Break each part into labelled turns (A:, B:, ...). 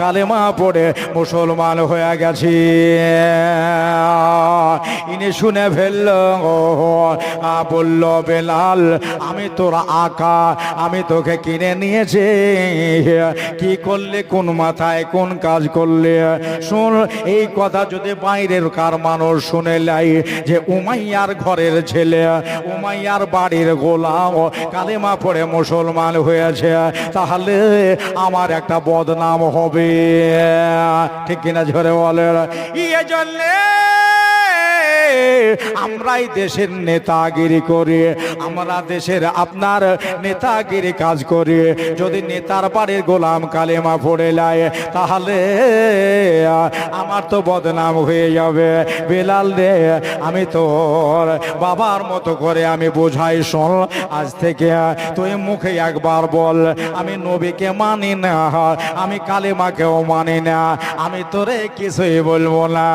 A: কালেমা পড়ে মুসলমান হয়ে গেছি। ইনি শুনে ফেলল বলল, বেলাল, আমি তোর আকা, আমি তোকে কিনে নিয়েছি। কি করলে, কোন মাথায় কোন কাজ করলে? শুন, এই কথা যদি বাইরের কার মানুষ শুনে লাই যে উমাইয়ার ঘরের ছেলে, উমাইয়ার বাড়ির গোলাম, কালেমা পড়ে মুসলমান হয়েছে, তাহলে আমার একটা বদনাম হবে। ঠিক কিনা ঝরে বলে ইয়ে জন্যে আমরাই দেশের নেতাগিরি করি, আমরা দেশের আপনার নেতাগিরি কাজ করি। যদি নেতার বাড়ির গোলাম কালেমা পড়ে যায়, তাহলে আমার তো বদনাম হয়ে যাবে। বেলাল রে, আমি তোর বাবার মতো করে আমি বোঝাই শোন, আজ থেকে তুই মুখে একবার বল, আমি নবীকে মানি না, আমি কালেমাকেও মানি না, আমি তোরে কিছুই বলব না।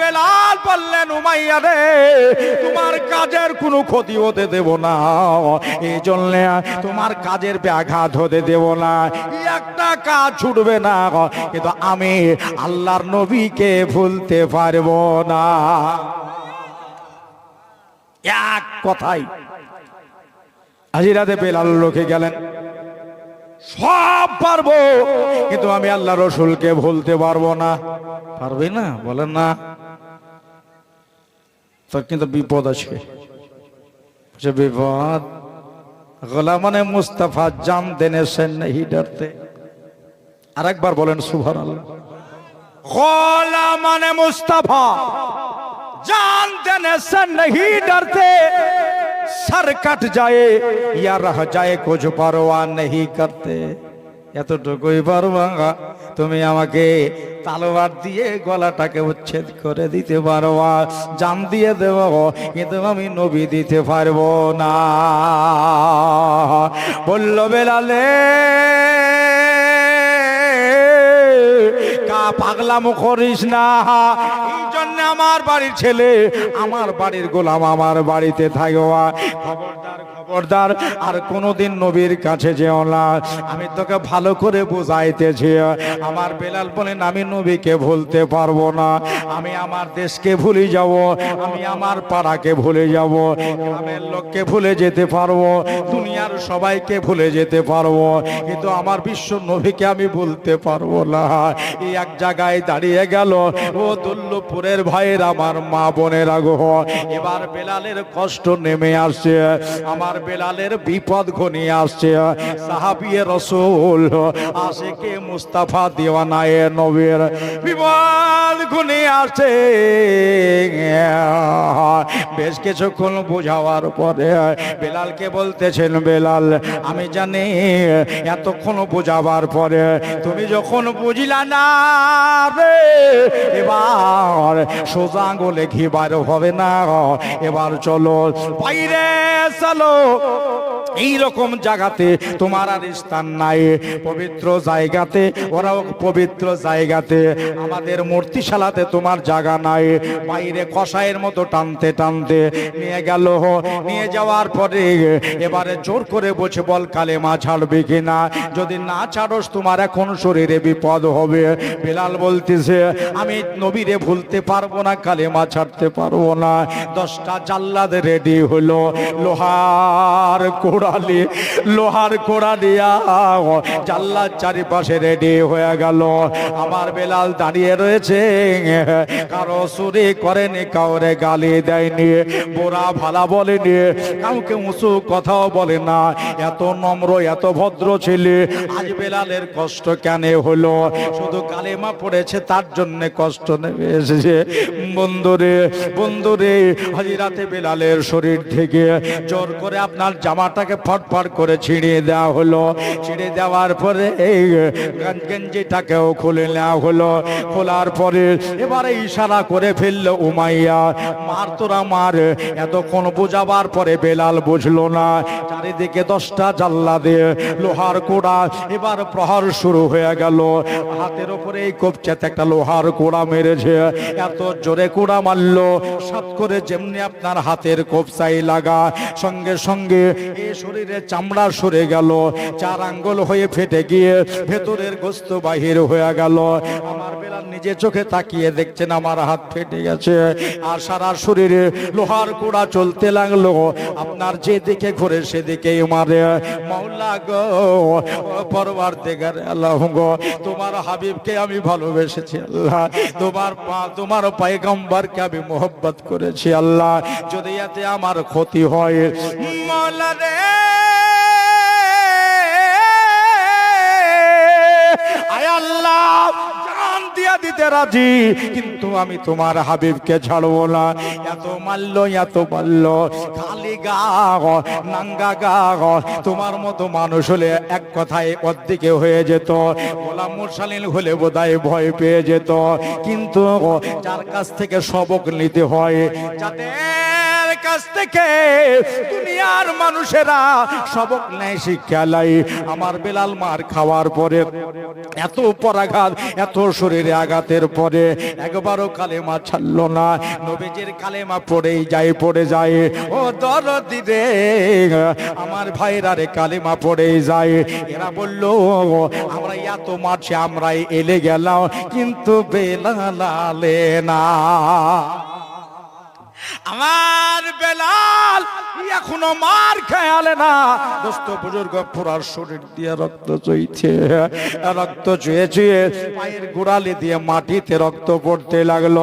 A: বেলাল বললেন উমাইয়া রে, তোমার কাজের কোনো ক্ষতি হতে দেব না। এই জন্য তোমার কাজের ব্যাঘাত হতে দেব না। একটা কাজ ছুটবে না, কিন্তু আমি আল্লাহর নবীকে ভুলতে পারব না। এক কথাই, হাজিরাতে বেলাল লোকে গেলেন। সব পারব, কিন্তু আমি আল্লাহ রসুলকে ভুলতে পারব না। পারবে না? বলেন না। তোর কিন্তু বিপদ আছে সে বিপদ গোলামানে মুস্তাফা জাম দেনে সেন নেই ডরতে আর একবার বলেন সুভান আল্লাহ গোলামানে মুস্তাফা जान देने से नहीं डरते सर कट जाए या रह जाए कुछ परवाह नहीं करते এতটুকুই পারবা তুমি আমাকে তালোয়ার দিয়ে গলাটাকে উচ্ছেদ করে দিতে পারবা জান দিয়ে দেব, কিন্তু আমি নবী দিতে পারব না। বলল বেলালে, কা পাগলামো করিস না। জন্য আমার বাড়ির ছেলে, আমার বাড়ির গোলাম আমার বাড়িতে থাকবা খবরদার খবরদার, আর কোনোদিন নবীর কাছে যেও না। আমি তোকে ভালো করে বুঝাইতেছি। আমার বেলাল বলেন, আমি নবীকে ভুলতে পারব না। আমি আমার দেশকে ভুলে যাব। আমি আমার পাড়াকে ভুলে যাব। গ্রামের লোককে ভুলে যেতে পারব। দুনিয়ার সবাইকে ভুলে যেতে পারব। কিন্তু আমার বিশ্ব নবীকে আমি ভুলতে পারব না। এই এক জায়গায় দাঁড়িয়ে গেল। ও দুল্লপুরের ভাইয়ের আমার মা বোনের আগ্রহ এবার বেলালের কষ্ট নেমে আসছে। আমার বেলালের বিপদ ঘনিয়ে আসছে। সাহাবিয়ে রসুল, আশেকে মুস্তাফা দিওয়ানায়ে নবীর বিপদ ঘনিয়ে আসছে। বেশ কিছুক্ষণ বোঝাওয়ার পরে বেলালকে বলতেছেন, বেলাল, আমি জানি এতক্ষণ বোঝাবার পরে তুমি যখন বুঝলা না রে, এবার সোজা আঙুলে ঘি বার হবে না। এবার চলো বাইরে, চলো oh, oh, oh. এই রকম জায়গাতে তোমার আর স্থান নাই। পবিত্র জায়গাতে, ওরাও পবিত্র জায়গাতে। আমাদের মূর্তিশালাতে তোমার জায়গা নাই। বাইরে কষায়ের মতো টানতে টানতে নিয়ে গেল। নিয়ে যাওয়ার পরে এবারে জোর করে বসে বল কালে মা ছাড়বে কিনা? যদি না ছাড়স, তোমার এখন শরীরে বিপদ হবে। বেলাল বলতেছে, আমি নবীরে ভুলতে পারব না কালে মা ছাড়তে পারব না। দশটা জাল্লাদ রেডি হলো। লোহার কোড়ালি লোহার দিয়া জাল্লার চারিপাশে রেডি হয়ে গেল। আমার বেলাল দাঁড়িয়ে রয়েছে। কারও চুরি করেনি, কাউরে গালি দেয়নি, বোরা ভালা বলেনি, কাউকে উঁচু কথাও বলে না। এত নম্র, এত ভদ্র ছেলে, আজ বেলালের কষ্ট কেন হলো? শুধু কালেমা পড়েছে, তার জন্য কষ্ট নেমে এসেছে। বন্ধুরে বন্ধুরে হাজিরাতে বেলালের শরীর থেকে জোর করে আপনার জামাটাকে ফটফট করে ছিঁড়িয়ে দেওয়া হলো। ছিঁড়ে দেওয়ার পরে এই গেঞ্জিটাকেও খুলে নেওয়া হলো। খোলার পরে এবারে ইশারা করে ফেলল উমাইয়া। মার তোরা মার, এতক্ষণ বোঝাবার পরে বেলাল বুঝলো না। চারিদিকে দশটা জাল্লা দিয়ে লোহার কোড়া এবার প্রহার শুরু হয়ে গেল। হাতের উপরে এই কবচাতে একটা লোহার কোড়া মেরেছে। এত জোরে কোড়া মারলো। সাত করে যেমনি আপনার হাতের কবচাই লাগা। সঙ্গে সঙ্গে এই শরীরে চামড়া সরে গেল, চার আঙ্গুল হয়ে ফেটে গিয়ে ভেতরের গোস্ত বাহির হয়ে গেল। আমার বেলাল নিজে চোখে তাকিয়ে দেখছেন, আমার হাত ফেটে গেছে আর সারা শরীরে লোহার কোড়া চলতে লাগল। আপনার যেদিকে ঘুরে সেদিকেই মারে। মাওলা গো পরবার আল্লাহ গো, তোমার হাবিবকে আমি ভালোবেসেছি, আল্লাহ। তোমার পা, তোমার পায়গম্বরকে আমি মোহব্বত করেছি, আল্লাহ। যদি এতে আমার ক্ষতি হয়, মাওলা রে দিতে রাজি, কিন্তু আমি তোমার হাবিবকে ছাড়বো না। এত মারলো এত মারলো, খালি গা নাঙ্গা গা তোমার মতো মানুষ হলে এক কথায় অর্ধেকে হয়ে যেত। গোলাম মুরসালিন হলে বোধহয় ভয় পেয়ে যেত। কিন্তু যার কাছ থেকে সবক নিতে হয় যাদের কাছ থেকে দুনিয়ার মানুষেরা সবক নেয় শিক্ষা লাই। আমার বেলাল মার খাওয়ার পরে, এত পরাঘাত, এত শরীরে আঘাতের পরে একবারও কালেমা ছাড়লো না। নবীজির কালেমা পড়েই যায়, পড়ে যায়। ও দরদি রে, আমার ভাইরা রে, কালেমা পড়েই যায়। এরা বলল, আমরা এত মারছি আমরাই এলে গেলাম, কিন্তু বেলালে না। আমার বেলাল এখনও মার খেয়ালে না। দোস্ত, বুজুর্গ, পুরার শরীর দিয়ে রক্ত চইছে। রক্ত চুয়ে চুয়ে পায়ের গোড়ালি দিয়ে মাটিতে রক্ত পড়তে লাগল।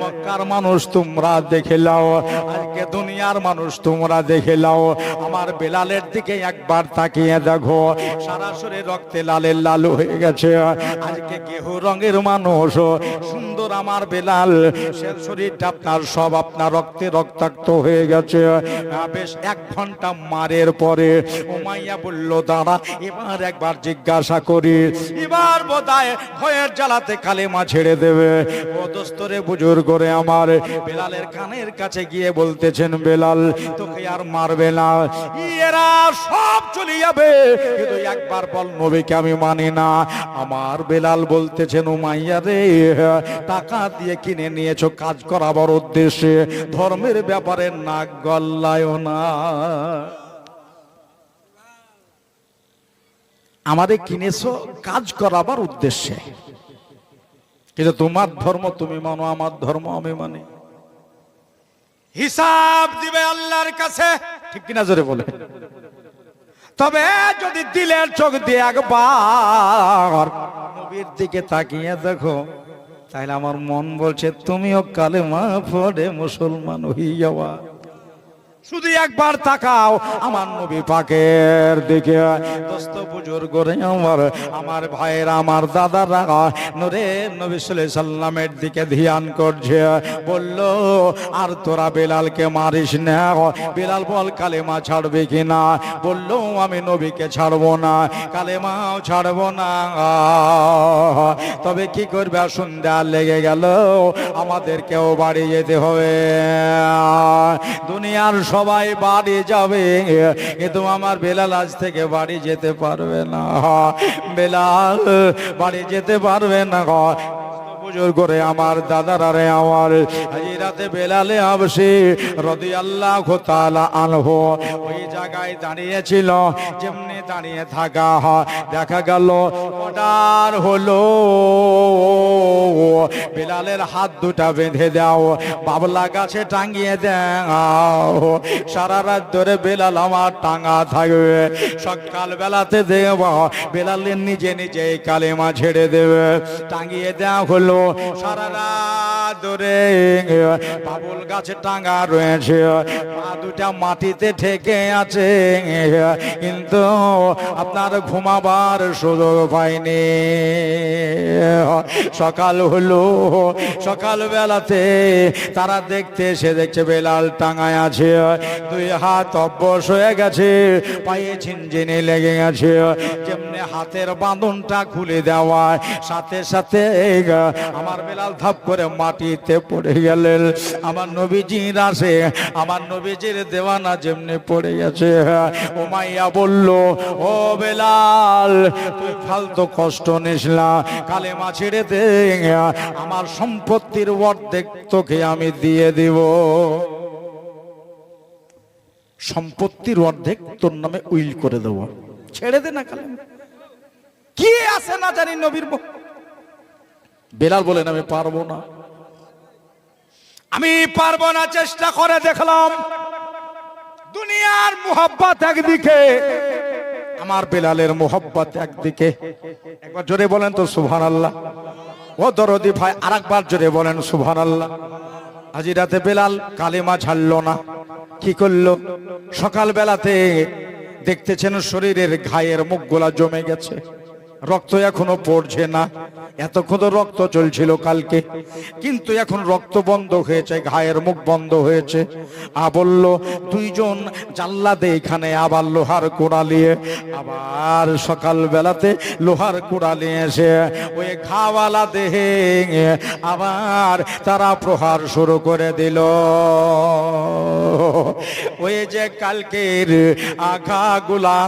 A: মক্কার মানুষ তোমরা দেখে লাও আজকে দুনিয়ার মানুষ, তোমরা দেখে লাও আমার বেলালের দিকে একবার তাকিয়ে দেখো। সরাসরি রক্তে লালের লালু হয়ে গেছে। আজকে গেহু রঙের মানুষ। সুন্দর আমার বেলাল। সে শরীরটা আপনার সব আপনার রক্তে রক্তাক্ত হয়ে গেছে। বেশ এক ঘণ্টা মারের পরে উমাইয়া বলল, দাঁড়া, এবার একবার জিজ্ঞাসা করি। এবার বোধহয় ভয়ের জ্বালাতে কালেমা ছেড়ে দেবে। ও দোস্তরে বুজুর করে আমার বেলালের কানের কাছে গিয়ে বলতেছেন বেলাল। তোকে আর মারবে না। এরা সব চলে যাবে। কিন্তু একবার বল, নবীকে আমি মানি না। আমার বেলাল বলতেছেন উমাইয়া রে, টাকা দিয়ে কিনে নিয়েছো, কাজ করাবার উদ্দেশ্যে। ধর্মের ব্যাপারে নাক গল্লায় না। আমাদের কিনেছো, কাজ করাবার উদ্দেশ্যে। কিন্তু তোমার ধর্ম তুমি মানো, আমার ধর্ম আমি মানি। হিসাব দিবে আল্লাহর কাছে। ঠিক কিনা জোরে বলে? তবে যদি দিলের চোখ দিয়ে একবার নবীর দিকে তাকিয়ে দেখো, তাহলে আমার মন বলছে, তুমিও কালে মা পড়ে মুসলমান হয়ে যাওয়া শুধু একবার তাকাও আমার নবী পাকের দিকে। দোস্ত বুজুর্গ রে আমার আমার ভাইয়ের, আমার দাদারা, নরে নবী সাল্লামের দিকে ধ্যান করছে। বলল, আর তোরা বেলালকে মারিস না। বেলাল বল, কালেমা ছাড়বে কিনা বলল, আমি নবীকে ছাড়বো না, কালেমাও ছাড়বো না। তবে কি করবে? সন্ধ্যা লেগে গেল, আমাদেরকেও বাড়ি যেতে হবে। দুনিয়ার সবাই বাড়ি যাবে। কিন্তু আমার বেলাল আজ থেকে বাড়ি যেতে পারবে না। বেলাল বাড়ি যেতে পারবে না। পুজোর করে আমার দাদারা রে আমার। এই রাতে বেলালে আবসে রদি আল্লাহ আনহু ওই জায়গায় দাঁড়িয়েছিল, যেমনি দাঁড়িয়ে থাকা হয়। দেখা গেল, অর্ডার হলো। বেলালের হাত দুটা বেঁধে দাও, বাবলা গাছে টাঙ্গিয়ে দাও। সারা রাত ধরে বেলাল আমার টাঙ্গা থাকবে। সকাল বেলাতে দেব, বেলালের নিজে নিজে কালেমা ছেড়ে দেবে। টাঙ্গিয়ে দেওয়া হলো। সারা রাত ধরে বাবুল গাছে টাঙ্গা রয়েছে। পা দুটা মাটিতে ঠেকে আছে। কিন্তু আপনার ঘুমাবার সুযোগ পাইনি। সকাল হলো, সকাল বেলাতে তারা দেখতে সে দেখছে বেলাল টাঙায় আছে। দুই হাত অভ্যস হয়ে গেছে, পায়ে ঝিনঝিনি লেগে গেছে। যেমনি হাতের বাঁধনটা খুলে দেওয়া সাথে সাথে, আমার বেলাল ধাপ করে মাটিতে পড়ে গেলেন। আমার নবীজির আসে, আমার নবীজির দেওয়ানা যেমনি পড়ে গেছে। ওমাইয়া বলল, ও বেলাল, তুই ফালতু কষ্ট নিস না, কালেমা ছেড়ে দে। আমার সম্পত্তির অর্ধেক তোকে আমি দিয়ে দিব। সম্পত্তির অর্ধেক তোর নামে উইল করে দেবো। ছেড়ে দে না কালেমা। কি আছে না জানি নবীর বেলাল বলেন, আমি পারব না। আমি পারব না, চেষ্টা করে দেখলাম। দুনিয়ার মোহাব্বত একদিকে, আমার বেলালের মোহাব্বত একদিকে। একবার জোরে বলেন তো সুভান আল্লাহ ও দরদি ভাই আর একবার জোরে বলেন সুভান আল্লাহ আজি রাতে বেলাল কালেমা ছাড়লো না। কি করল? সকাল বেলাতে দেখতেছেন শরীরের ঘায়ের মুখগুলা জমে গেছে। রক্ত এখনও পড়ছে না। এতক্ষণ তো রক্ত চলছিল কালকে। কিন্তু এখন রক্ত বন্ধ হয়েছে, ঘায়ের মুখ বন্ধ হয়েছে। আ বলল, দুইজন জাল্লাদে এখানে আবার লোহার কোড়া নিয়ে আবার সকাল বেলাতে লোহার কোড়া নিয়ে এসে ওই ঘাওয়ালা দেহে আবার তারা প্রহার শুরু করে দিল। ওই যে কালকের আঘাগুলা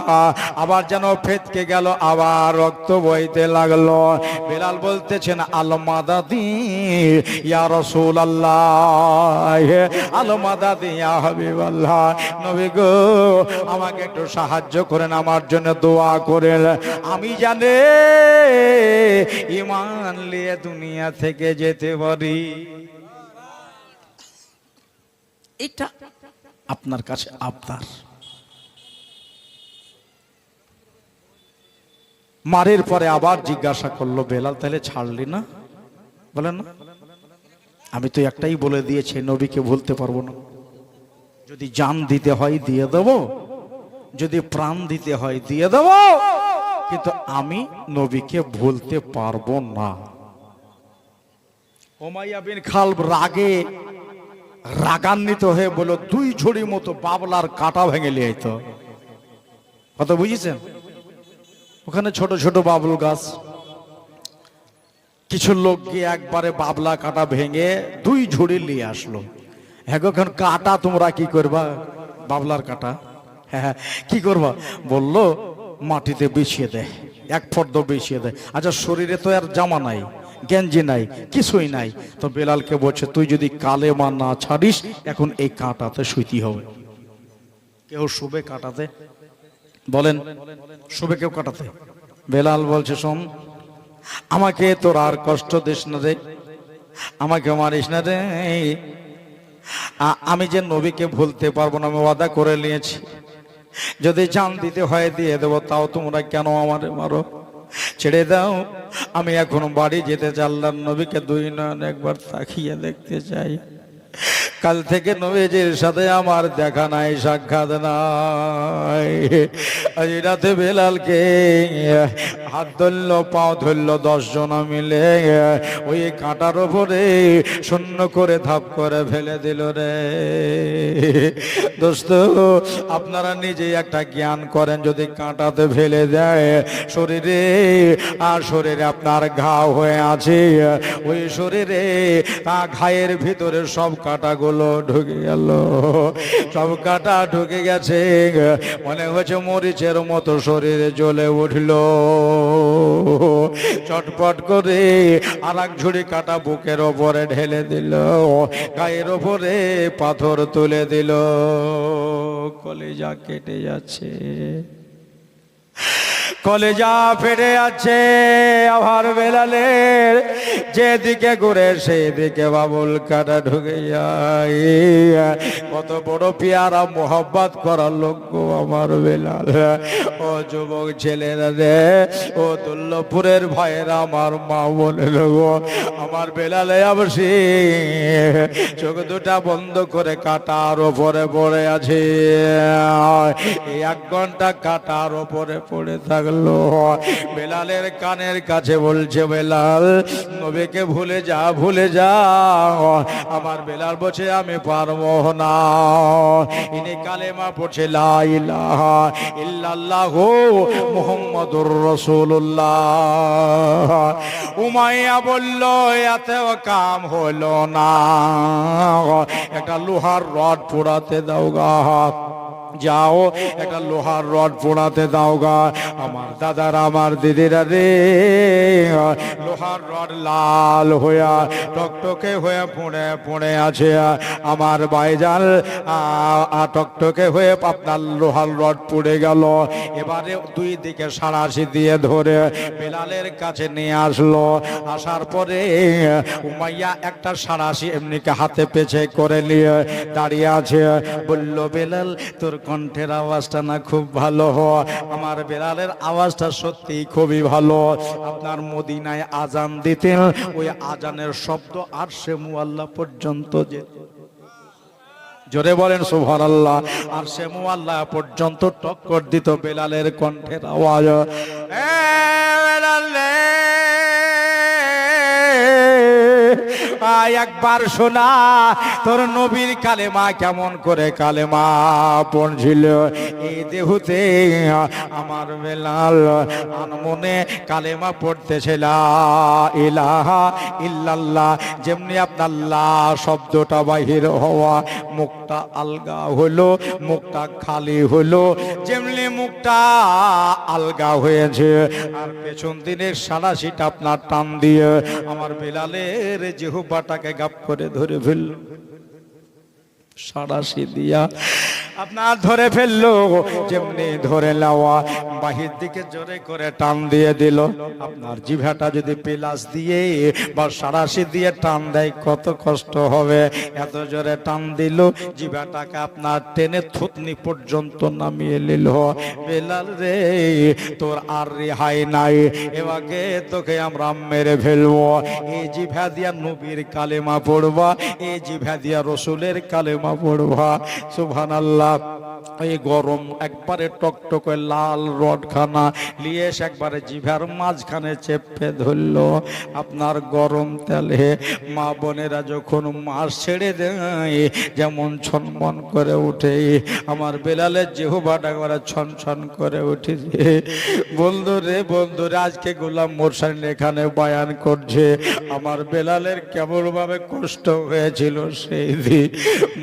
A: আবার যেন ফেতকে গেল, আবার রক্ত বইতে লাগল। বেলাল বলতেছেন, আলমাদাদি, ইয়া রসুল আল্লাহ ইয়া হাবিবাল্লাহ, নবী গো, আমাকে একটু সাহায্য করেন, আমার জন্য দোয়া করেন। আমি জানে ইমান নিয়ে দুনিয়া থেকে যেতে পারি। এটা আপনার কাছে আবদার। মারের পরে আবার জিজ্ঞাসা করল, বেলাল, তাহলে ছাড়লি না? বলেন না। আমি তো একটাই বলে দিয়েছি, নবীকে ভুলতে পারব না। যদি জান দিতে হয় দিয়ে দেব, যদি প্রাণ দিতে হয় দিয়ে দেব, কিন্তু আমি নবীকে ভুলতে পারব না। ওমাইয়া বিন খালব রাগে, রাগান্বিত হয়ে বলল, দুই ঝুড়ি মতো বাবলার কাটা ভেঙে লিয়ে কথা বুঝেছেন? ওখানে ছোট ছোট বাবুল গাছ। কিছু লোক গিয়ে একবারে বাবলা কাটা ভেঙে দুই ঝুড়ি নিয়ে আসলো। হ্যাঁ এখন কাটা তোমরা কি করবা? বাবলার কাটা। হ্যাঁ হ্যাঁ, কি করবা? বলল মাটিতে বিছিয়ে দেয় এক ফর্দ বিছিয়ে দেয় আচ্ছা শরীরে তো আর জামা নাই গেঞ্জি নাই কিছুই নাই। তো বেলালকে বলছে তুই যদি কালে মা না ছাড়িস এখন এই কাঁটাতে শুইতে হবে। কেউ শুবে কাটাতে? বলেন শুবে কেউ কাটাতে। বেলাল বলছে শোন আমাকে তোর আর কষ্ট দিস না রে। আমাকে মারিস না রে। আমি যে নবীকে ভুলতে পারব না আমি ওয়াদা করে নিয়েছি। যদি জান দিতে হয় দিয়ে দেবো তাও তোমরা কেন আমার মারো? ছেড়ে দাও আমি এখন বাড়ি যেতে চাল্লাম নবীকে দুই নয়ন একবার তাকিয়ে দেখতে চাই। কাল থেকে নবীজির সাথে আমার দেখা নাই, সাক্ষাৎ নাই। আজ রাতে বেলালকে হাত ধরলো পাও ধরলো দশ জনা মিলে, ওই কাঁটার ওপরে শূন্য করে ধাপ করে ফেলে দিল রে। দোস্ত, আপনারা নিজেই একটা জ্ঞান করেন, যদি কাঁটাতে ফেলে দেয়, শরীরে আর শরীরে আপনার ঘাও হয়ে আছে, ওই শরীরে তা ঘায়ের ভিতরে সব কাঁটাগুলো ঢুকে গেল। সব কাঁটা ঢুকে গেছে মনে হচ্ছে মরিচের মতো শরীরে জ্বলে উঠল। চটপট করে আর এক ঝুড়ি কাটা বুকের ওপরে ঢেলে দিল। গায়ের ওপরে পাথর তুলে দিল। কলেজা কেটে যাচ্ছে। কলেজা ফেটে যাচ্ছে আবার বেলালের। যেদিকে ঘুরে সেদিকে বাবুল কাটা ঢুকে যায়। কত বড় পেয়ারা মোহব্বত করার লোক আমার বেলাল। ও যুবক ছেলেরা রে, ও দুল্লপুরের ভাইয়েরা আমার মা বলে গো আমার বেলালে আবসি চোখ দুটা বন্ধ করে কাটার ওপরে পড়ে আছে। এক ঘণ্টা কাটার ওপরে পড়ে থাকল বেলালের কানের কাছে বলছে, বেলাল, নবীকে ভুলে যা ভুলে যা। আমার বেলাল বলছে, আমি পারব না। ইনি কালেমা পড়ছে, লা ইলাহা ইল্লাল্লাহ মুহাম্মাদুর রাসূলুল্লাহ। উমাইয়া বলল, এতেও কাম হলো না। একটা লোহার রড পোড়াতে দাও গা যাও, একটা লোহার রড পোড়াতে দাও গা। আমার দাদার, আমার দিদিরা, রে, লোহার রড লাল হইয়া, টকটকে হয়ে পড়ে পড়ে আছে। আমার বাইজান আ টকটকে হয়ে আপনার লোহার রড পড়ে গেল। এবারে দুই দিকে সারাশি দিয়ে ধরে বেলালের কাছে নিয়ে আসলো। আসার পরে উমাইয়া একটা সারাশি এমনিকে হাতে পেছে করে নিয়ে দাঁড়িয়ে আছে। বলল, বেলাল, তোর কণ্ঠের আওয়াজটা না খুব ভালো হ আমার বেড়ালের আওয়াজটা সত্যি খুবই ভালো। আপনার মদিনায় আজান দিতেন, ওই আজানের শব্দ আর সে মুআল্লা পর্যন্ত যেত জোরে বলেন সুভান আল্লাহ আর সে মুআল্লা পর্যন্ত টক্কর দিত বেলালের কণ্ঠের আওয়াজ। আয় একবার শোনা, তোর নবীর কালেমা কেমন করে কালেমা পড়ছিল? এই দেহুতে আমার বেলাল আনমনে কালেমা পড়তেছিল ইলাহা ইল্লাল্লাহ। যেমনি আপনার শব্দটা বাহির হওয়া, মুখটা আলগা হলো, মুখটা খালি হলো, যেমনি মুখটা আলগা হয়েছে। আর পেছন দিনের সারাশিটা আপনার টান দিয়ে, আমার বেলালের জেহুবাটাকে গাপ করে ধরে ফেলল। সারাশি দিয়া। আপনার ধরে ফেলল, যেমনি ধরে নেওয়া। বাহির দিকে জোরে করে টান দিয়ে দিল। আপনার জিভাটা যদি পেলাস দিয়ে বা সারাশি দিয়ে টান দেয়, কত কষ্ট হবে। এত জোরে টান দিল, জিভাটাকে আপনার টেনে থুতনি পর্যন্ত নামিয়ে নিল। বেলাল রে, তোর আর রেহাই নাই। এবাকে তোকে আমরা মেরে ফেলব। এই জিভা দিয়া নবীর কালেমা পড়বা, এই জিভা দিয়া রসুলের কালেমা পড়বা সুবহান আল্লাহ এই গরম একবারে টকটকে লাল রড খানা নিয়ে এসে একবারে জিভার মাঝখানে চেপে ধরলো। আপনার গরম তেলে মা বোনেরা যখন মাছ ছেড়ে দেয়, যেমন ছনমন করে উঠে আমার বেলালের জেহুবাটা করে ছন ছন করে উঠেছে বন্ধু রে বন্ধু রে, আজকে গোলাম মোরসান এখানে বয়ান করছে, আমার বেলালের কেমন ভাবে কষ্ট হয়েছিল সেই দিন।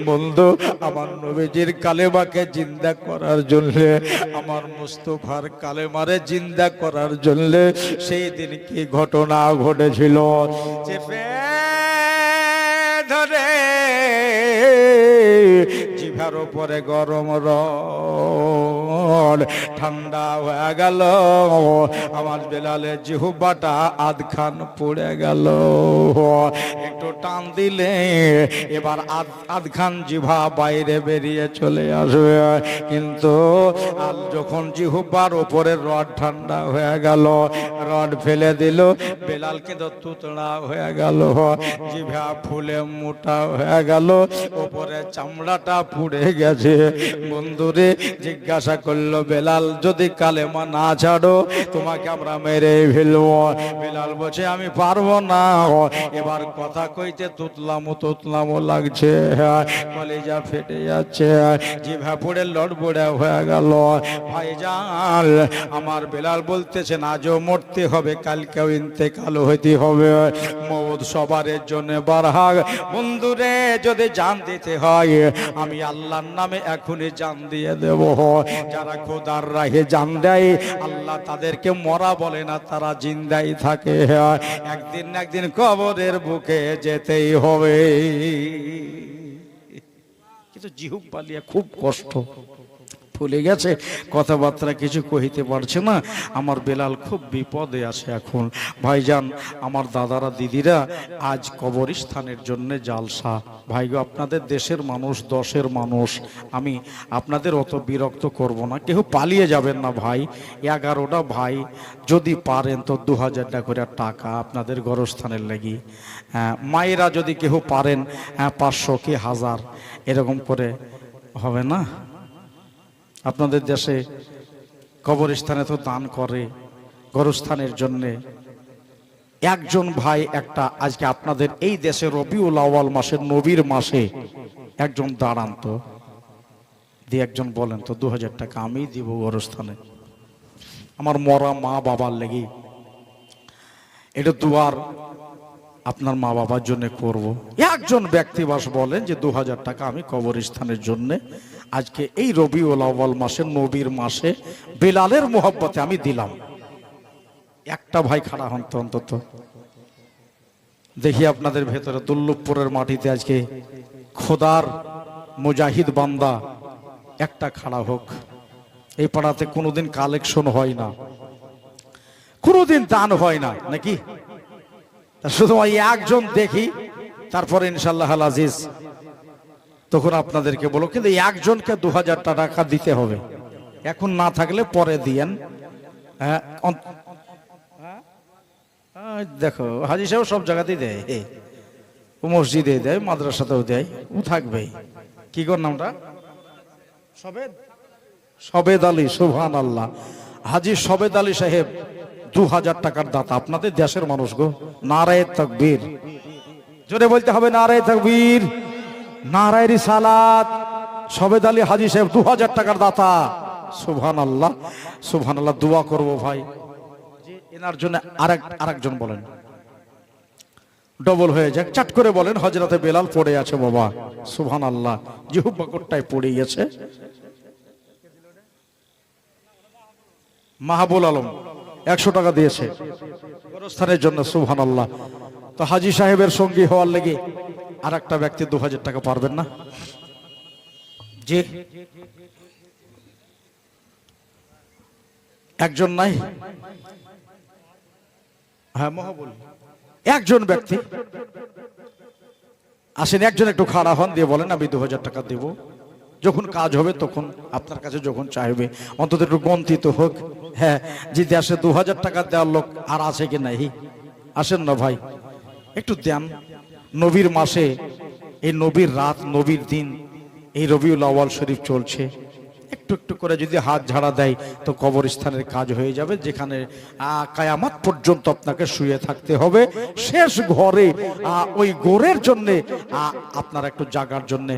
A: বন্ধু, আমার নবীজির কালেমাকে জিন্দা করার জন্য, আমার মুস্তফার কালেমারে জিন্দা করার জন্য সেই দিন কি ঘটনা ঘটেছিল? চেপে ধরে জিভার উপরে গরম রড ঠান্ডা হয়ে গেল। আমার বেলালে জিহুবাটা আধখান পড়ে গেল। একটু টান দিলে এবার আধ, আধখান জিভা বাইরে বেরিয়ে চলে আসবে। কিন্তু যখন জিহুবার উপরে রড ঠান্ডা হয়ে গেল, রড ফেলে দিল, বেলাল কিন্তু তুতড়া হয়ে গেল। জিভা ফুলে মোটা হয়ে গেল ওপরে চামড়াটা পুড়ে গেছে। বন্ধুরে জিজ্ঞাসা করল বেলাল যদি কালেমা না ছাড়ো, তোমাকে আমরা মেরে ফেলব। বেলাল বলছে, আমি পারব না এবার কথা কইতে তুতলামো তুতলামো লাগছে। কলেজা ফেটে যাচ্ছে। জিভা পুড়ে লড়বড়ে হয়ে গেল। ভাই ভাইজান, আমার বেলাল বলতেছেন আজও মরতে হবে, কালকেও ইন্তেকাল হইতে হবে। মৌত সবারের জন্য বারহাগ বন্ধুরে, যদি জান দিতে হয়, আমি আল্লাহর নামে এখনই জান দিয়ে দেব। যারা আল্লাহ তাদেরকে মরা বলে না, তারা জিন্দাই থাকে। একদিন না একদিন কবরের বুকে যেতেই হবে। কিন্তু জিহুক পালিয়া খুব কষ্ট। ফুলে গেছে। কথাবার্তা কিছু কহিতে পারছে না। আমার বেলাল খুব বিপদে আছে এখন। ভাইজান আমার দাদারা দিদিরা আজ কবরস্থানের জন্য জালসা। ভাইগো আপনাদের দেশের মানুষ দশের মানুষ। আমি আপনাদের অত বিরক্ত করব না। কেউ পালিয়ে যাবেন না ভাই। এগারোটা ভাই যদি পারেন তো দু হাজার টাকা করে টাকা আপনাদের গরস্থানের লাগি। হ্যাঁ, মায়েরা যদি কেউ পারেন হ্যাঁ পাঁচশো কি হাজার। এরকম করে হবে না? আপনাদের দেশে কবরস্থানে তো দান করে, গরস্থানের জন্যে। একজন ভাই একটা, আজকে আপনাদের এই দেশে রবিউল আওয়াল মাসের নবীর মাসে একজন দাঁড়ান তো দিয়ে একজন বলেন, তো দু হাজার টাকা আমি দিব গরস্থানে। আমার মরা মা বাবার লেগে। এটা দুয়ার আপনার মা বাবার জন্য করব। একজন ব্যক্তি বাস বলেন যে দু হাজার টাকা আমি কবরস্থানের জন্য আজকে এই রবিউল আউয়াল মাসে, নবীর মাসে, বেলালের মোহব্বতে আমি দিলাম। একটা ভাই খাড়া হন অন্তত। দেখি আপনাদের ভেতরে দুল্লভপুরের মাটিতে আজকে খোদার মুজাহিদ বান্দা একটা খাড়া হোক। এই পাড়াতে কোনোদিন কালেকশন হয় না। কোনোদিন দান হয় না, নাকি? শুধু ওই একজন দেখি তারপরে ইনশাল্লাহ আজিজ তখন আপনাদেরকে বলো কিন্তু একজনকে দু হাজার টাকা দিতে হবে। এখন না থাকলে পরে দিয়েন। হ্যাঁ হ্যাঁ? দেখো হাজি সাহেব সব জায়গাতেই দেয়। মসজিদে দেয় মাদ্রাসাতেও দেয় ও থাকবেই। কি কর নামটা? সবেদ। সবেদ আলী সুবহান আল্লাহ হাজি সবেদ আলী সাহেব দু হাজার টাকার দাতা আপনাদের দেশের মানুষ গো। নারায় তকবীর। জোরে বলতে হবে নারায় তকবীর। নারায় রিসালাত। সবেদ আলী হাজি সাহেব দু হাজার টাকার দাতা। সুবহান আল্লাহ সুবহান আল্লাহ দোয়া করব ভাই। এনার জন্য আরেক, আরেকজন বলেন। ডবল হয়ে যাক, চাট করে বলেন হজরতে বেলাল পড়ে আছে বাবা। সুবহান আল্লাহ জিহুব্বা কোটটায় পড়ে গেছে। মাহবুল আলম। একশো টাকা দিয়েছে। গোরস্থানের জন্য সুবহান আল্লাহ তো হাজি সাহেবের সঙ্গী হওয়ার লেগে আর একটা ব্যক্তি দু হাজার টাকা পারবেন না? যে একজন নাই? হ্যাঁ মহাবুল। একজন ব্যক্তি। আসেন, একজন একটু খাড়া হন, দিয়ে বলেন, আমি দু হাজার টাকা দেব। যখন কাজ হবে, তখন আপনার কাছে যখন চাইবে। অন্তত একটু গন্তিত হোক। হ্যাঁ যদি আসে দু হাজার টাকা দেওয়ার লোক আর আছে কি নাই? আসেন না ভাই। একটু দেন। নবীর মাসে, এই নবীর রাত, নবীর দিন, এই রবিউল আওয়াল শরীফ চলছে। একটু একটু করে যদি হাত ঝাড়া দেয়, তো কবরস্থানের কাজ হয়ে যাবে, যেখানে কায়ামাত পর্যন্ত আপনাকে শুয়ে থাকতে হবে। শেষ ঘরে ওই গোরের জন্যে আপনারা একটু জাগার জন্যে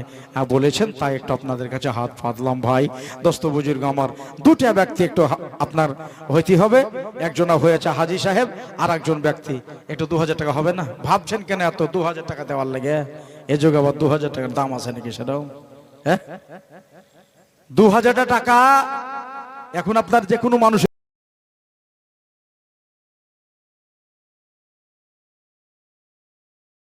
A: বলেছেন, তাই একটু আপনাদের কাছে হাত পাতলাম ভাই। দোস্ত বুজুর্গ আমার দুটা ব্যক্তি একটু আপনার হইতে হবে। একজনা হয়েছে হাজি সাহেব আর একজন ব্যক্তি। একটু দু হাজার টাকা হবে না? ভাবছেন কেন এত দু হাজার টাকা দেওয়ার লাগে? এ যুগে আবার দু হাজার টাকার দাম আছে নাকি সেটাও? হ্যাঁ? দু হাজার টাকা এখন আপনার যে কোনো মানুষ